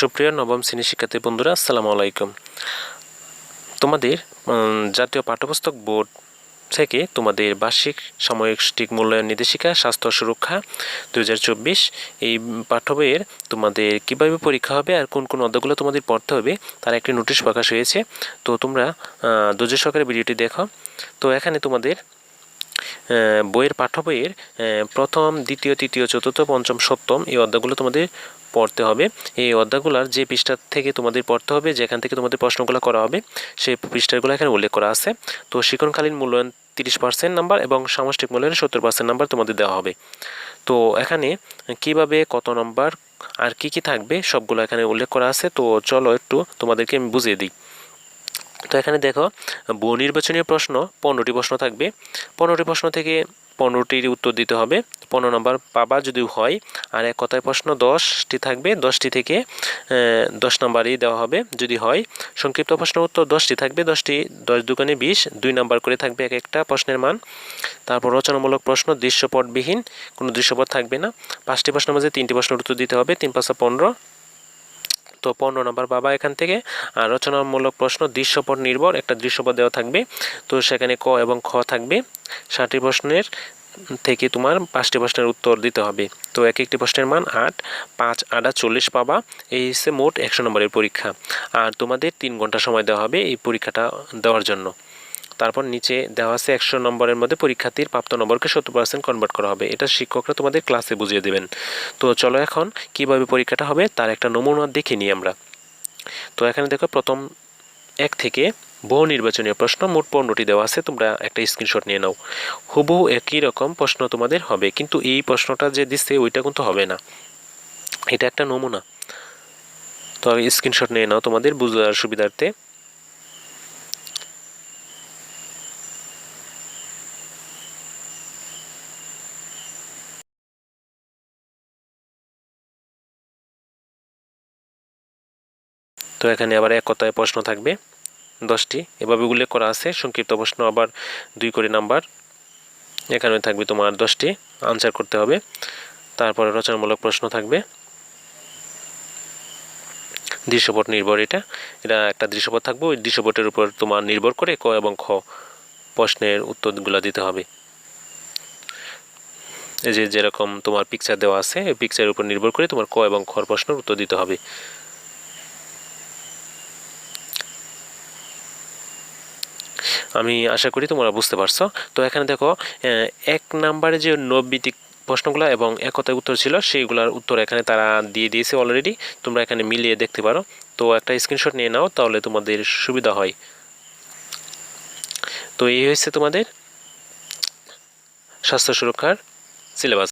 সুপ্রিয় নবম শ্রেণি শিক্ষার্থী বন্ধুরা, আসসালামু আলাইকুম। তোমাদের জাতীয় পাঠ্যপুস্তক বোর্ড থেকে তোমাদের বার্ষিক সাময়িক মূল্যায়ন নির্দেশিকা, স্বাস্থ্য সুরক্ষা দু হাজার চব্বিশ, এই পাঠ্য বইয়ের তোমাদের কীভাবে পরীক্ষা হবে আর কোন কোন অধ্যায়গুলো তোমাদের পড়তে হবে তার একটি নোটিশ প্রকাশ হয়েছে। তো তোমরা ধৈর্য সহকারে ভিডিওটি দেখো। তো এখানে তোমাদের বইয়ের পাঠ্য বইয়ের প্রথম, দ্বিতীয়, তৃতীয়, চতুর্থ, পঞ্চম, সপ্তম এই অধ্যায়গুলো তোমাদের পড়তে হবে। এই অধ্যায়গুলোর যে পৃষ্ঠা থেকে তোমাদের পড়তে হবে, যেখান থেকে তোমাদের প্রশ্নগুলো করা হবে, সেই পৃষ্ঠাগুলো এখানে উল্লেখ করা আছে। তো শিক্ষণকালীন মূল্যায়ন তিরিশ পার্সেন্ট নাম্বার এবং সামষ্টিক মূল্যায়ন সত্তর পার্সেন্ট নাম্বার তোমাদের দেওয়া হবে। তো এখানে কীভাবে কত নম্বর আর কি কি থাকবে, সবগুলো এখানে উল্লেখ করা আছে। তো চলো একটু তোমাদেরকে আমি বুঝিয়ে দিই। তো এখানে দেখো বহু নির্বাচনীয় প্রশ্ন, পনেরোটি প্রশ্ন থাকবে। পনেরোটি প্রশ্ন থেকে পনেরোটির উত্তর দিতে হবে। পনেরো নম্বর, পাবা যদি হয়, আর এক কথায় প্রশ্ন দশটি থাকবে, দশটি থেকে দশ নম্বরই দেওয়া হবে যদি হয়। সংক্ষিপ্ত প্রশ্ন উত্তর দশটি থাকবে, দশটি, দশ দুগুণে বিশ, দুই নাম্বার করে থাকবে এক একটা প্রশ্নের মান। তারপর রচনামূলক প্রশ্ন, দৃশ্যপটবিহীন, কোনো দৃশ্যপট থাকবে না। পাঁচটি প্রশ্নের মধ্যে তিনটি প্রশ্নের উত্তর দিতে হবে, তিন পাঁচশো পনেরো। তো পনেরো নম্বর। বাবা এখান থেকে আর রচনামূলক প্রশ্ন, দৃশ্যপট নির্ভর, একটা দৃশ্যপট দেওয়া থাকবে। তো সেখানে ক এবং খ থাকবে। ষাটটি প্রশ্নের থেকে তোমার পাঁচটি প্রশ্নের উত্তর দিতে হবে। তো এক একটি প্রশ্নের মান আট, পাঁচ, আটা, চল্লিশ পাবা। এই হচ্ছে মোট একশো নম্বরের পরীক্ষা। আর তোমাদের তিন ঘণ্টা সময় দেওয়া হবে এই পরীক্ষাটা দেওয়ার জন্য। তারপর নিচে দেওয়া আছে একশো নম্বরের মধ্যে পরীক্ষার্থীর প্রাপ্ত নম্বরকে সত্তর পার্সেন্ট কনভার্ট করা হবে। এটা শিক্ষকরা তোমাদের ক্লাসে বুঝিয়ে দেবেন। তো চলো এখন কীভাবে পরীক্ষাটা হবে তার একটা নমুনা দেখে নিই আমরা। তো এখানে দেখো প্রথম এক থেকে বহু নির্বাচনীয় প্রশ্ন, মোট পনেরোটি দেওয়া আছে, তোমরা একটা স্ক্রিনশট নিয়ে নাও। হুবহু একই রকম প্রশ্ন তোমাদের হবে, কিন্তু এই প্রশ্নটা যে দিচ্ছে ওইটা কিন্তু হবে না। এটা একটা নমুনা। তো স্ক্রিনশট নিয়ে নাও তোমাদের বুঝার সুবিধার্থে। তো এখানে আবার এক কথায় প্রশ্ন থাকবে। দশটি। এভাবে উল্লেখ করা আছে। সংক্ষিপ্ত প্রশ্ন আবার দুই করে নাম্বার। এখানে থাকবে তোমার দশটি। আনসার করতে হবে। তারপরে রচনামূলক প্রশ্ন থাকবে। দৃশ্যপট নির্ভর এটা। এটা একটা দৃশ্যপট থাকবে। ওই দৃশ্যপটের উপর তোমার নির্ভর করে ক এবং খ প্রশ্নের উত্তরগুলো দিতে হবে। এই যে যেরকম তোমার পিকচার দেওয়া আছে, এই পিকচারের উপর নির্ভর করে তোমার ক এবং খর প্রশ্নের উত্তর দিতে হবে। আমি আশা করি তোমরা বুঝতে পারছ। তো এখানে দেখো এক নাম্বারে যে নব্বইটি প্রশ্নগুলো এবং এক কথায় উত্তর ছিল, সেইগুলোর উত্তর এখানে তারা দিয়ে দিয়েছে অলরেডি তোমরা এখানে মিলিয়ে দেখতে পারো। তো একটা স্ক্রিনশট নিয়ে নাও, তাহলে তোমাদের সুবিধা হয়। তো এই হচ্ছে তোমাদের স্বাস্থ্য সুরক্ষার সিলেবাস